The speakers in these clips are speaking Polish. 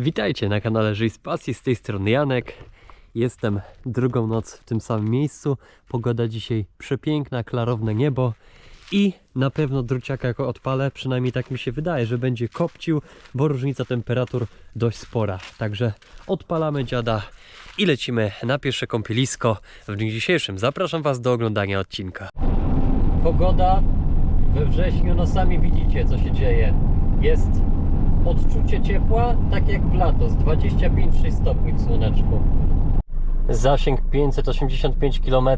Witajcie na kanale Żyj z Pasji, z tej strony Janek. Jestem drugą noc w tym samym miejscu. Pogoda dzisiaj przepiękna, klarowne niebo i na pewno druciaka jako odpalę, przynajmniej tak mi się wydaje, że będzie kopcił, bo różnica temperatur dość spora. Także odpalamy dziada i lecimy na pierwsze kąpielisko w dniu dzisiejszym. Zapraszam Was do oglądania odcinka. Pogoda we wrześniu, no sami widzicie co się dzieje. Jest odczucie ciepła, tak jak w lato, z 25-6 stopni w słoneczku. Zasięg 585 km,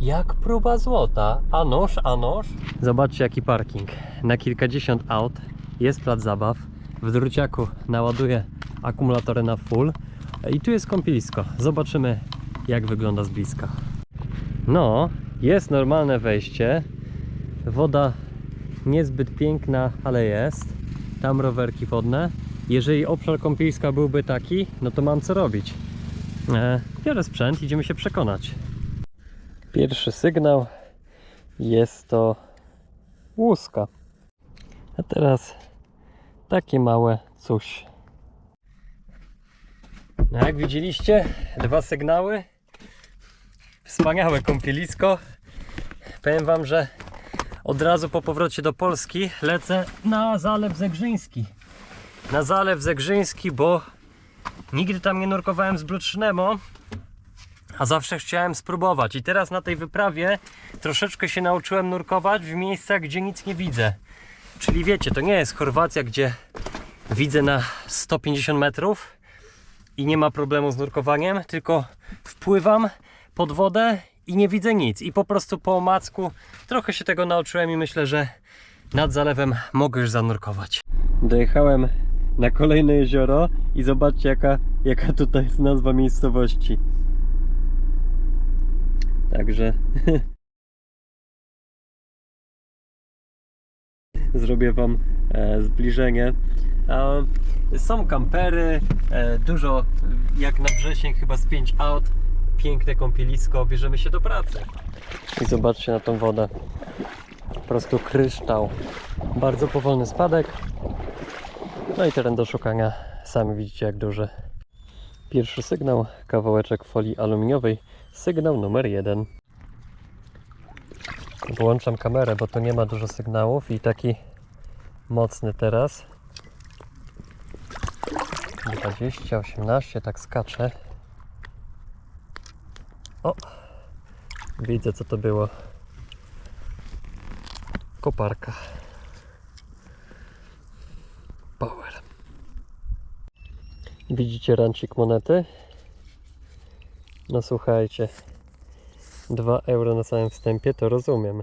jak próba złota. A noż, a noż. Zobaczcie jaki parking. Na kilkadziesiąt aut jest plac zabaw. W druciaku naładuję akumulatory na full. I tu jest kąpielisko. Zobaczymy jak wygląda z bliska. No, jest normalne wejście. Woda niezbyt piękna, ale jest. Tam rowerki wodne. Jeżeli obszar kąpieliska byłby taki, no to mam co robić. E, biorę sprzęt, idziemy się przekonać. Pierwszy sygnał jest to łuska. A teraz takie małe coś. No jak widzieliście, dwa sygnały. Wspaniałe kąpielisko. Powiem Wam, że od razu po powrocie do Polski lecę na Zalew Zegrzyński. Na Zalew Zegrzyński, bo nigdy tam nie nurkowałem z Blutrzynemo, a zawsze chciałem spróbować. I teraz na tej wyprawie troszeczkę się nauczyłem nurkować w miejscach, gdzie nic nie widzę. Czyli wiecie, to nie jest Chorwacja, gdzie widzę na 150 metrów i nie ma problemu z nurkowaniem, tylko wpływam pod wodę i nie widzę nic. I po prostu po omacku trochę się tego nauczyłem i myślę, że nad zalewem mogę już zanurkować. Dojechałem na kolejne jezioro i zobaczcie jaka, jaka tutaj jest nazwa miejscowości. Także zrobię Wam e, zbliżenie. E, są kampery, e, dużo, jak na wrzesień chyba z 5 aut. Piękne kąpielisko, bierzemy się do pracy. I zobaczcie na tą wodę. Po prostu kryształ. Bardzo powolny spadek. No i teren do szukania. Sami widzicie jak duży. Pierwszy sygnał, kawałeczek folii aluminiowej. Sygnał numer jeden. Włączam kamerę, bo tu nie ma dużo sygnałów i taki mocny teraz. 20, 18, tak skacze. O! Widzę co to było. Koparka. Power. Widzicie rancik monety? No słuchajcie. 2 euro na samym wstępie, to rozumiem.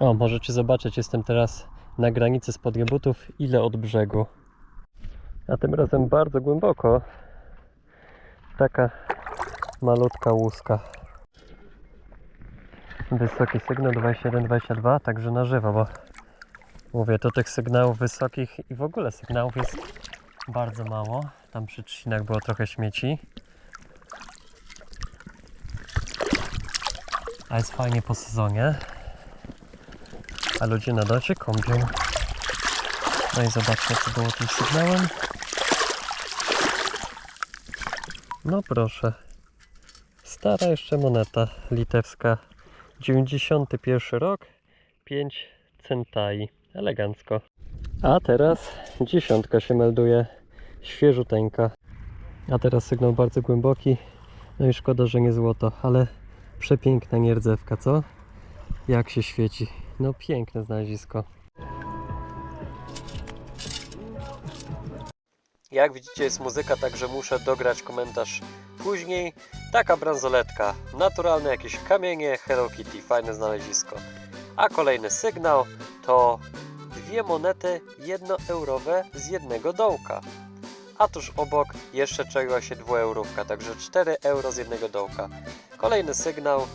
O, możecie zobaczyć, jestem teraz na granicy spod butów, ile od brzegu. A tym razem bardzo głęboko. Taka malutka łuska. Wysoki sygnał 21-22, także na żywo, bo mówię, to tych sygnałów wysokich i w ogóle sygnałów jest bardzo mało. Tam przy trzcinach było trochę śmieci. A jest fajnie po sezonie. A ludzie nadal się kąpią. No i zobaczmy, co było tym sygnałem. No proszę. Stara jeszcze moneta litewska. 91 rok. 5 centai. Elegancko. A teraz dziesiątka się melduje. Świeżuteńka. A teraz sygnał bardzo głęboki. No i szkoda, że nie złoto, ale przepiękna nierdzewka, co? Jak się świeci. No piękne znalezisko. Jak widzicie jest muzyka, także muszę dograć komentarz później. Taka bransoletka, naturalne jakieś kamienie, Hello Kitty, fajne znalezisko. A kolejny sygnał to dwie monety jednoeurowe z jednego dołka. A tuż obok jeszcze czaiła się dwueurówka, także 4 euro z jednego dołka. Kolejny sygnał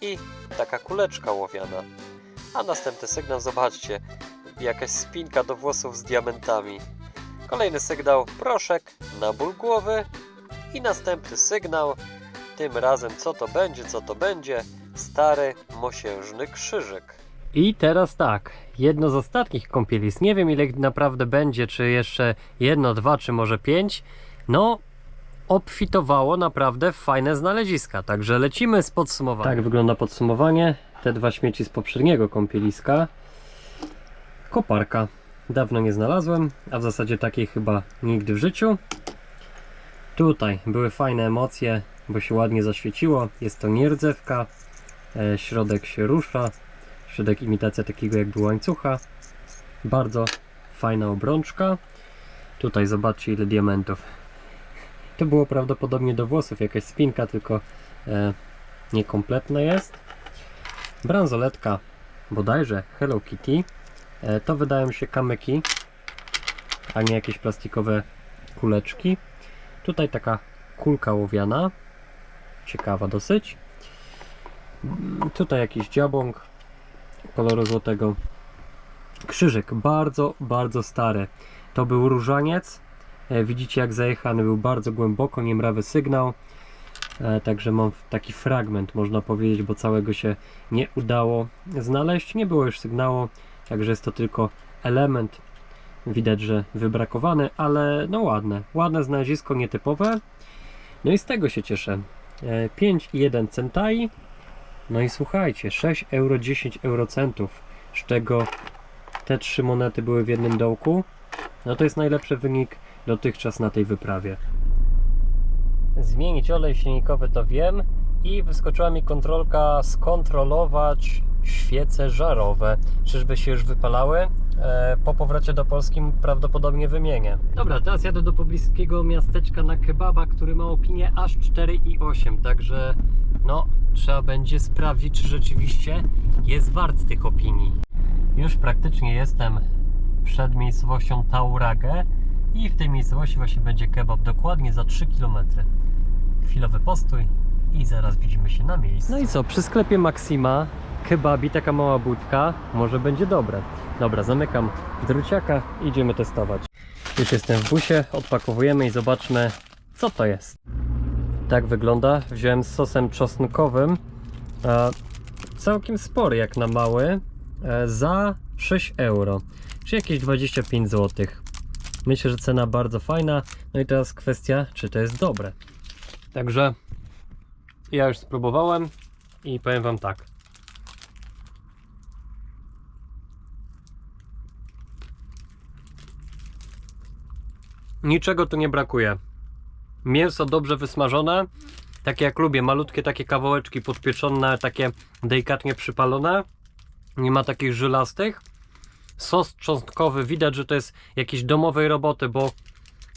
i taka kuleczka łowiana. A następny sygnał, zobaczcie, jakaś spinka do włosów z diamentami. Kolejny sygnał, proszek na ból głowy. I następny sygnał, tym razem co to będzie, co to będzie, stary mosiężny krzyżyk. I teraz tak, jedno z ostatnich kąpielis. Nie wiem ile naprawdę będzie, czy jeszcze jedno, dwa, czy może pięć, no obfitowało naprawdę w fajne znaleziska. Także lecimy z podsumowaniem. Tak wygląda podsumowanie. Te dwa śmieci z poprzedniego kąpieliska. Koparka. Dawno nie znalazłem, a w zasadzie takiej chyba nigdy w życiu. Tutaj były fajne emocje, bo się ładnie zaświeciło. Jest to nierdzewka. E, środek się rusza. Środek imitacja takiego jakby łańcucha. Bardzo fajna obrączka. Tutaj zobaczcie ile diamentów. To było prawdopodobnie do włosów jakaś spinka, tylko e, niekompletna jest. Bransoletka bodajże Hello Kitty. E, to wydają się kamyki, a nie jakieś plastikowe kuleczki. Tutaj taka kulka łowiana. Ciekawa dosyć. Mm, Tutaj jakiś dziabąk koloru złotego. Krzyżyk bardzo, bardzo stary. To był różaniec. E, Widzicie jak zajechany był bardzo głęboko, niemrawy sygnał. E, Także mam taki fragment, można powiedzieć, bo całego się nie udało znaleźć. Nie było już sygnału, także jest to tylko element. Widać, że wybrakowany, ale no ładne. Ładne znalezisko, nietypowe. No i z tego się cieszę. E, 5,1 centai. No i słuchajcie, 6 euro 10 eurocentów, z czego te trzy monety były w jednym dołku. No to jest najlepszy wynik dotychczas na tej wyprawie. Zmienić olej silnikowy to wiem i wyskoczyła mi kontrolka skontrolować świece żarowe. Czyżby się już wypalały? E, po powrocie do Polski prawdopodobnie wymienię. Dobra, teraz jadę do pobliskiego miasteczka na kebaba, który ma opinię aż 4,8, także no trzeba będzie sprawdzić, czy rzeczywiście jest wart tych opinii. Już praktycznie jestem przed miejscowością Tauragę i w tej miejscowości właśnie będzie kebab dokładnie za 3 km. Chwilowy postój i zaraz widzimy się na miejscu. No i co, przy sklepie Maxima kebabi, taka mała budka, może będzie dobre. Dobra, zamykam druciaka idziemy testować. Już jestem w busie, odpakowujemy i zobaczmy co to jest. Tak wygląda, wziąłem z sosem czosnkowym, całkiem spory jak na mały, e, za 6 euro, czy jakieś 25 zł. Myślę, że cena bardzo fajna. No i teraz kwestia, czy to jest dobre. Także ja już spróbowałem i powiem Wam tak. Niczego tu nie brakuje. Mięso dobrze wysmażone, takie jak lubię, malutkie takie kawałeczki podpieczone, takie delikatnie przypalone. Nie ma takich żylastych. Sos czosnkowy, widać, że to jest jakiejś domowej roboty, bo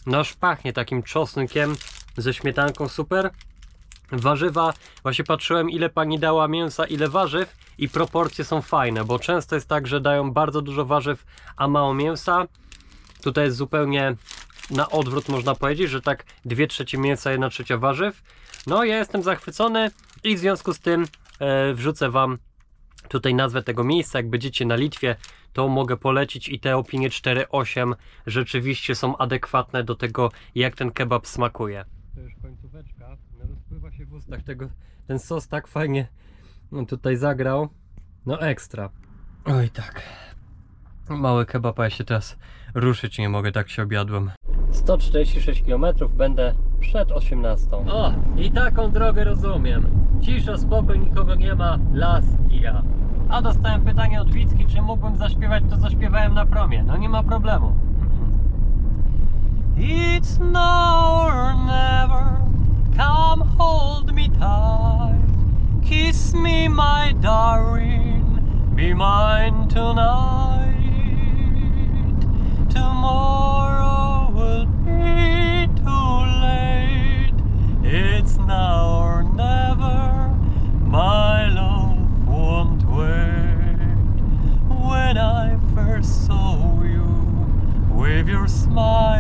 nasz pachnie takim czosnkiem ze śmietanką super. Warzywa, właśnie patrzyłem ile pani dała mięsa, ile warzyw i proporcje są fajne, bo często jest tak, że dają bardzo dużo warzyw, a mało mięsa. Tutaj jest zupełnie na odwrót można powiedzieć, że tak 2 trzecie mięsa, 1 trzecia warzyw. No ja jestem zachwycony i w związku z tym e, wrzucę Wam tutaj nazwę tego miejsca. Jak będziecie na Litwie, to mogę polecić i te opinie 4.8 rzeczywiście są adekwatne do tego, jak ten kebab smakuje. To już końcóweczka, rozpływa się w ustach tego, ten sos tak fajnie no, tutaj zagrał. No ekstra. Oj tak. Mały kebab, ja się teraz ruszyć nie mogę, tak się obiadłem. 146 km będę przed 18. O, i taką drogę rozumiem. Cisza, spokój, nikogo nie ma, las i ja. A dostałem pytanie od Wicki, czy mógłbym zaśpiewać, to zaśpiewałem na promie. No nie ma problemu. It's now or never, come hold me tight. Kiss me, my darling, be mine tonight. Tomorrow will be too late. It's now or never. My love won't wait. When I first saw you with your smile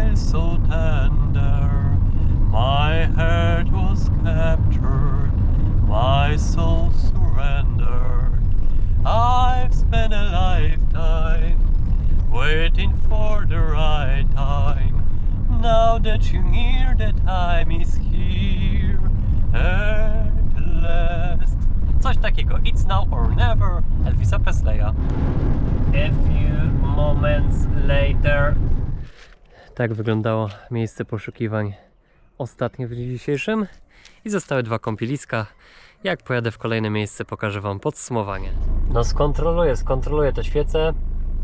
that you're near, the time is here at last. Coś takiego. It's now or never. Elvisa Presleya. A few moments later. Tak wyglądało miejsce poszukiwań ostatnie w dniu dzisiejszym i zostały dwa kąpieliska. Jak pojadę w kolejne miejsce, pokażę Wam podsumowanie. No skontroluję, skontroluję te świece,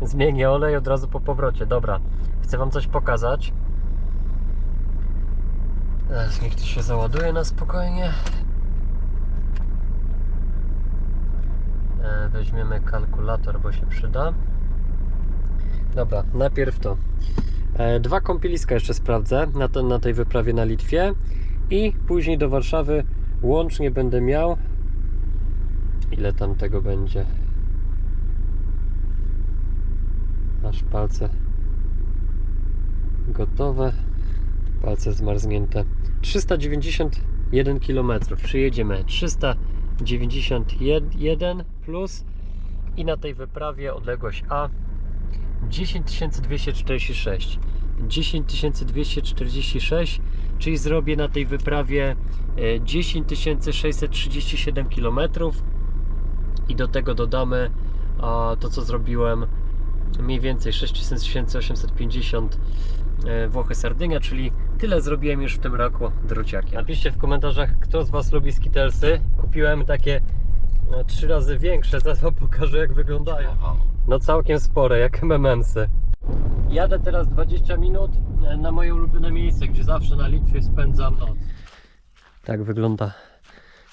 zmienię olej od razu po powrocie. Dobra, chcę Wam coś pokazać. Teraz niech to się załaduje na spokojnie. E, Weźmiemy kalkulator, bo się przyda. Dobra, najpierw to. E, Dwa kąpieliska jeszcze sprawdzę na, ten, na tej wyprawie na Litwie i później do Warszawy łącznie będę miał. Ile tam tego będzie? Aż palce gotowe, palce zmarznięte. 391 km. Przyjedziemy 391 plus i na tej wyprawie odległość A 10246 10246 czyli zrobię na tej wyprawie e, 10637 km i do tego dodamy to co zrobiłem mniej więcej 6850 e, Włochy Sardynia, czyli tyle zrobiłem już w tym roku druciaki. Napiszcie w komentarzach kto z Was lubi skitelsy. Kupiłem takie no, trzy razy większe, zaraz Wam pokażę jak wyglądają. No całkiem spore, jak MMMsy. Jadę teraz 20 minut e, na moje ulubione miejsce, gdzie zawsze na Litwie spędzam noc. Tak wygląda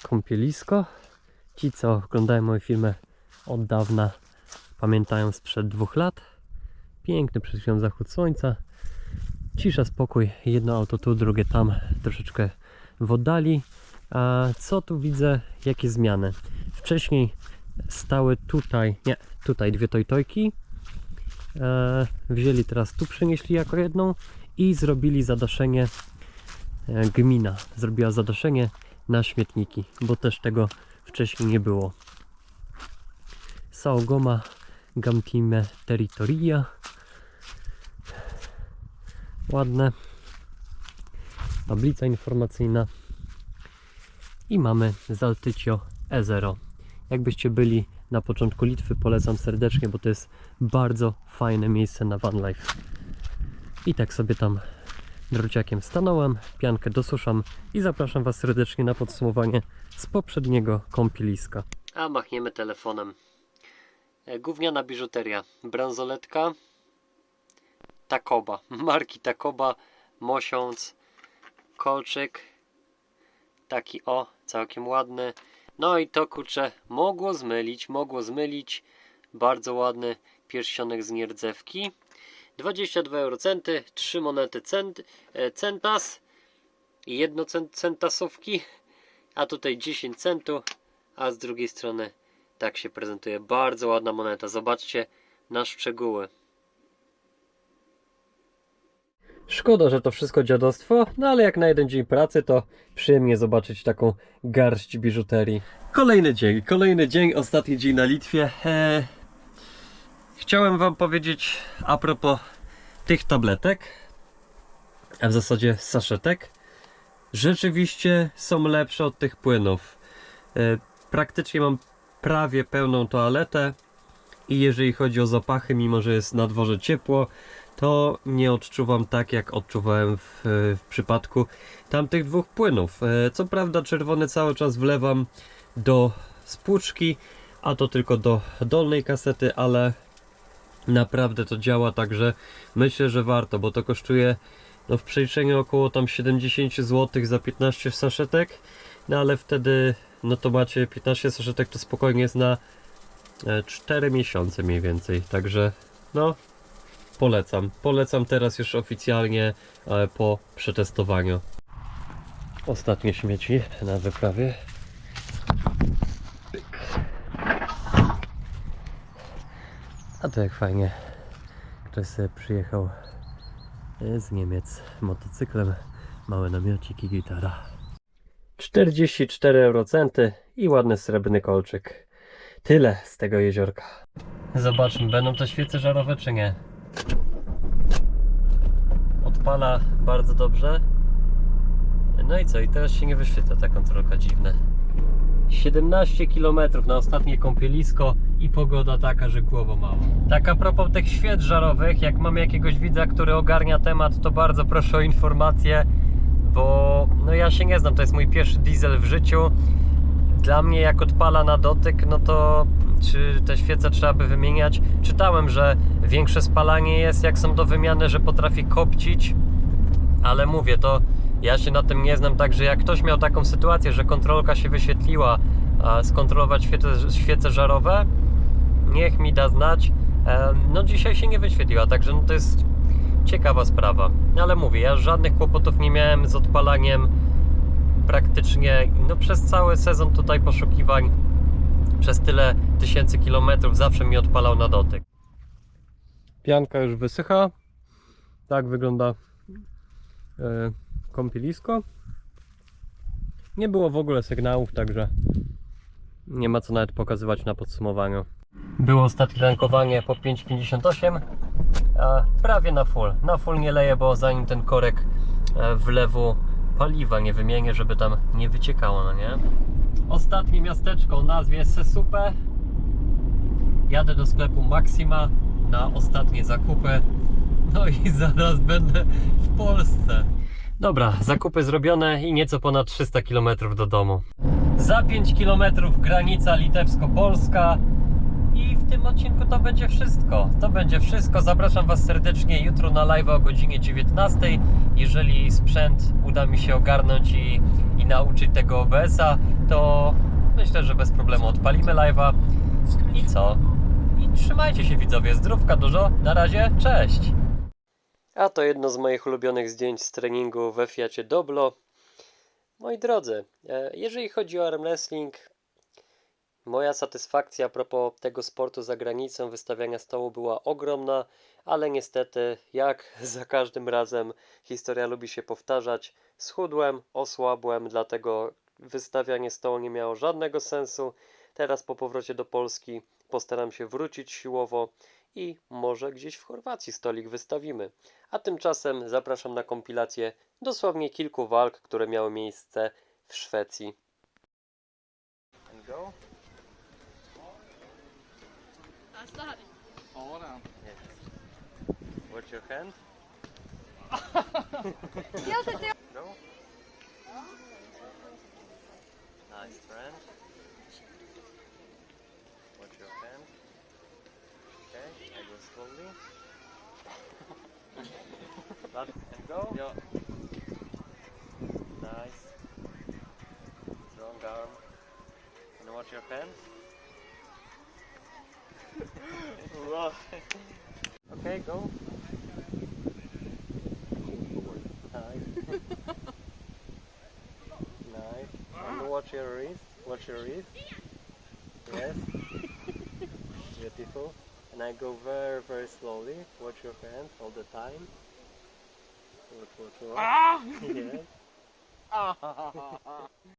kąpielisko. Ci, co oglądają moje filmy od dawna, pamiętają sprzed dwóch lat. Piękny przed chwilą zachód słońca. Cisza, spokój. Jedno auto tu, drugie tam, troszeczkę w oddali. A co tu widzę? Jakie zmiany? Wcześniej stały tutaj, nie, tutaj dwie tojtojki. E, wzięli teraz tu, przenieśli jako jedną i zrobili zadaszenie. E, gmina zrobiła zadaszenie na śmietniki, bo też tego wcześniej nie było. Saogoma Gamtime Territoria. Ładne. Tablica informacyjna. I mamy Zaltycio E0. Jakbyście byli na początku Litwy, polecam serdecznie, bo to jest bardzo fajne miejsce na van life. I tak sobie tam druciakiem stanąłem, piankę dosuszam i zapraszam Was serdecznie na podsumowanie z poprzedniego kąpieliska. A machniemy telefonem. E, Gówniana biżuteria, bransoletka Takoba, marki Takoba, mosiąc, kolczyk, taki o, całkiem ładny. No i to kurczę, mogło zmylić, mogło zmylić. Bardzo ładny pierścionek z nierdzewki. 22 eurocenty, 3 monety cent, e, centas i jedno cent, centasówki, a tutaj 10 centów, a z drugiej strony tak się prezentuje. Bardzo ładna moneta. Zobaczcie na szczegóły. Szkoda, że to wszystko dziadostwo, no ale jak na jeden dzień pracy, to przyjemnie zobaczyć taką garść biżuterii. Kolejny dzień, kolejny dzień, ostatni dzień na Litwie. Eee, chciałem Wam powiedzieć a propos tych tabletek, a w zasadzie saszetek. Rzeczywiście są lepsze od tych płynów. Eee, praktycznie mam prawie pełną toaletę i jeżeli chodzi o zapachy, mimo że jest na dworze ciepło, to nie odczuwam tak, jak odczuwałem w, w przypadku tamtych dwóch płynów. E, Co prawda, czerwony cały czas wlewam do spłuczki, a to tylko do dolnej kasety, ale naprawdę to działa, także myślę, że warto, bo to kosztuje no, w przeliczeniu około tam 70 zł za 15 saszetek, no ale wtedy no to macie 15 saszetek, to spokojnie jest na e, 4 miesiące mniej więcej, także no Polecam. Polecam teraz już oficjalnie e, po przetestowaniu. Ostatnie śmieci na wyprawie. A to jak fajnie. Ktoś sobie przyjechał e, z Niemiec motocyklem. Małe namiociki, gitara. 44 eurocenty i ładny srebrny kolczyk. Tyle z tego jeziorka. Zobaczmy, będą to świece żarowe czy nie? Odpala bardzo dobrze. No i co? I teraz się nie wyświetla ta kontrolka dziwne. 17 km na ostatnie kąpielisko i pogoda taka, że głowa mało. Tak a propos tych świec żarowych, jak mam jakiegoś widza, który ogarnia temat, to bardzo proszę o informację, bo no ja się nie znam, to jest mój pierwszy diesel w życiu. Dla mnie jak odpala na dotyk, no to czy te świece trzeba by wymieniać? Czytałem, że większe spalanie jest jak są do wymiany, że potrafi kopcić, ale mówię, to ja się na tym nie znam, także jak ktoś miał taką sytuację, że kontrolka się wyświetliła, a skontrolować świece, świece żarowe, niech mi da znać. E, No dzisiaj się nie wyświetliła, także no to jest ciekawa sprawa. Ale mówię, ja żadnych kłopotów nie miałem z odpalaniem praktycznie no przez cały sezon tutaj poszukiwań przez tyle tysięcy kilometrów zawsze mi odpalał na dotyk. Pianka już wysycha. Tak wygląda e, kąpielisko. Nie było w ogóle sygnałów, także nie ma co nawet pokazywać na podsumowaniu. Było ostatnie tankowanie po 5,58, a prawie na full. Na full nie leję, bo zanim ten korek e, wlewu paliwa nie wymienię, żeby tam nie wyciekało, no nie? Ostatnie miasteczko o nazwie Sesupe. Jadę do sklepu Maxima na ostatnie zakupy. No i zaraz będę w Polsce. Dobra, zakupy zrobione i nieco ponad 300 km do domu. Za 5 km granica litewsko-polska. I w tym odcinku to będzie wszystko. To będzie wszystko. Zapraszam Was serdecznie jutro na live o godzinie 19. Jeżeli sprzęt uda mi się ogarnąć i, i nauczyć tego OBS-a, to myślę, że bez problemu odpalimy live'a. I co? Trzymajcie się widzowie. Zdrówka dużo. Na razie. Cześć! A to jedno z moich ulubionych zdjęć z treningu we Fiacie Doblo. Moi drodzy, e, jeżeli chodzi o arm wrestling, moja satysfakcja a propos tego sportu za granicą, wystawiania stołu była ogromna, ale niestety, jak za każdym razem, historia lubi się powtarzać. Schudłem, osłabłem, dlatego wystawianie stołu nie miało żadnego sensu. Teraz po powrocie do Polski postaram się wrócić siłowo i może gdzieś w Chorwacji stolik wystawimy. A tymczasem zapraszam na kompilację dosłownie kilku walk, które miały miejsce w Szwecji. Watch your hand. Go. Nice friend. Okay, I go slowly. Left and go. ja. Nice. Strong arm. And watch your hand. Okay, go. Nice. nice. And watch your wrist. Watch your wrist. Yes. Beautiful. And I go very, very slowly. Watch your hands all the time. Watch, watch, watch. Ah! yes. Ah!